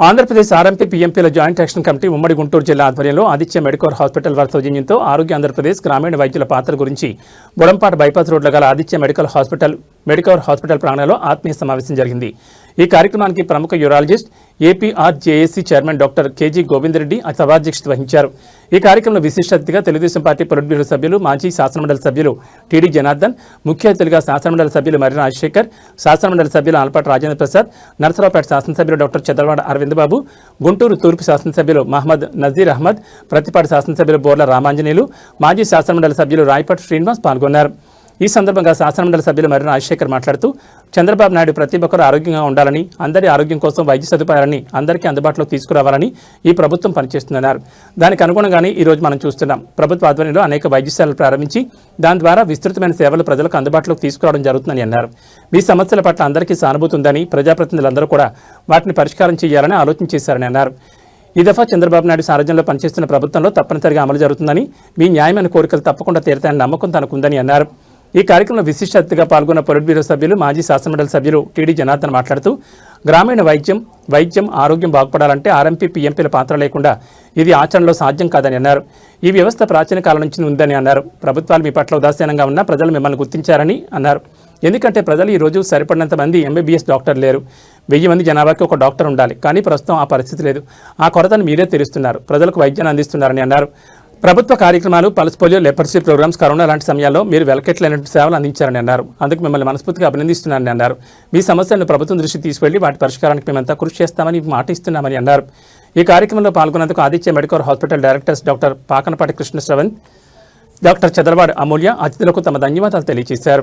Andhra Pradesh RMP పీఎంపీల joint action committee ఉమ్మడి గుంటూరు జిల్లా ఆధ్వర్యంలో ఆదిత్య మెడికల్ హాస్పిటల్ వారి సౌజన్యంతో ఆరోగ్య ఆంధ్రప్రదేశ్ గ్రామీణ వైద్యుల పాత్ర గురించి బుడంపాట బైపాస్ రోడ్ల గల Aditya medical hospital medical hospital ప్రాంగణంలో ఆత్మీయ సమావేశం జరిగింది. ఈ కార్యక్రమానికి ప్రముఖ urologist APRJAC chairman doctor KG Govindareddy సభాధ్యక్షత వహించారు. ఈ కార్యక్రమంలో విశిష్ట అతిథిగా తెలుగుదేశం పార్టీ పొలిట్ బ్యూరో సభ్యులు మాజీ శాసనమండలి సభ్యులు టీడీ జనార్దన్ ముఖ్య అతిథిగా శాసనమండలి సభ్యులు మర్రి రాజశేఖర్ శాసనమండలి సభ్యులు ఆలపాటి రాజేంద్ర ప్రసాద్ నరసరావుపేట శాసనసభ్యులు డాక్టర్ చంద్రవాడ అరవింద్ బాబు గుంటూరు తూర్పు శాసనసభ్యులు మహమ్మద్ నజీర్ అహ్మద్ ప్రతిపాటి శాసనసభ్యులు బోర్ల రామాంజనేయులు మాజీ శాసనమండలి సభ్యులు రాయపాటి శ్రీనివాస్ పాల్గొన్నారు. ఈ సందర్భంగా శాసనమండలి సభ్యులు మర్రి రాజశేఖర్ మాట్లాడుతూ చంద్రబాబు నాయుడు ప్రతి ఒక్కరూ ఆరోగ్యంగా ఉండాలని అందరి ఆరోగ్యం కోసం వైద్య సదుపాయాలని అందరికీ అందుబాటులోకి తీసుకురావాలని ఈ ప్రభుత్వం పనిచేస్తుందన్నారు. దానికి అనుగుణంగానే ఈరోజు మనం చూస్తున్నాం. ప్రభుత్వ ఆధ్వర్యంలో అనేక వైద్యశాలలు ప్రారంభించి దాని ద్వారా విస్తృతమైన సేవలు ప్రజలకు అందుబాటులోకి తీసుకురావడం జరుగుతుందని అన్నారు. మీ సమస్యల పట్ల అందరికీ సానుభూతి ఉందని ప్రజాప్రతినిధులందరూ కూడా వాటిని పరిష్కారం చేయాలని ఆలోచన చేశారని అన్నారు. ఈ దఫా చంద్రబాబు నాయుడు సారథ్యంలో పనిచేస్తున్న ప్రభుత్వంలో తప్పనిసరిగా అమలు జరుగుతుందని మీ న్యాయమైన కోరికలు తప్పకుండా తీరతాయని నమ్మకం తనకుందని అన్నారు. ఈ కార్యక్రమంలో విశిష్ట అతిథిగా పాల్గొన్న పొలిట్ బ్యూరో సభ్యులు మాజీ శాసనమండలి సభ్యులు టీడీ జనార్దన్ మాట్లాడుతూ గ్రామీణ వైద్యం వైద్యం ఆరోగ్యం బాగుపడాలంటే ఆర్ఎంపీ పీఎంపీల పాత్ర లేకుండా ఇది ఆచరణలో సాధ్యం కాదని అన్నారు. ఈ వ్యవస్థ ప్రాచీన కాలం నుంచి ఉందని అన్నారు. ప్రభుత్వాలు మీ పట్ల ఉదాసీనంగా ఉన్నా ప్రజలు మిమ్మల్ని గుర్తించారని అన్నారు. ఎందుకంటే ప్రజలు ఈరోజు సరిపడినంత మంది ఎంబీబీఎస్ డాక్టర్ లేరు. వెయ్యి మంది జనాభాకి ఒక డాక్టర్ ఉండాలి. కానీ ప్రస్తుతం ఆ పరిస్థితి లేదు. ఆ కొరతను మీరే తెరుస్తున్నారు. ప్రజలకు వైద్యాన్ని అందిస్తున్నారని అన్నారు. ప్రభుత్వ కార్యక్రమాలు pulse polio leprosy programmes corona లాంటి సమయాల్లో మీరు వెలకెట్లైనటువంటి సేవలు అందించారని అన్నారు. అందుకు మిమ్మల్ని మనస్ఫూర్తిగా అభినందిస్తున్నారని అన్నారు. మీ సమస్యలను ప్రభుత్వం దృష్టికి తీసుకెళ్ళి వాటి పరిష్కారానికి మేమంతా కృషి చేస్తామని మాట ఇస్తున్నామని అన్నారు. ఈ కార్యక్రమంలో పాల్గొన్నందుకు Aditya medical hospital directors doctor Pakanapati Krishna Shravan doctor Chandravada Amulya అతిథులకు తమ ధన్యవాదాలు తెలియజేశారు.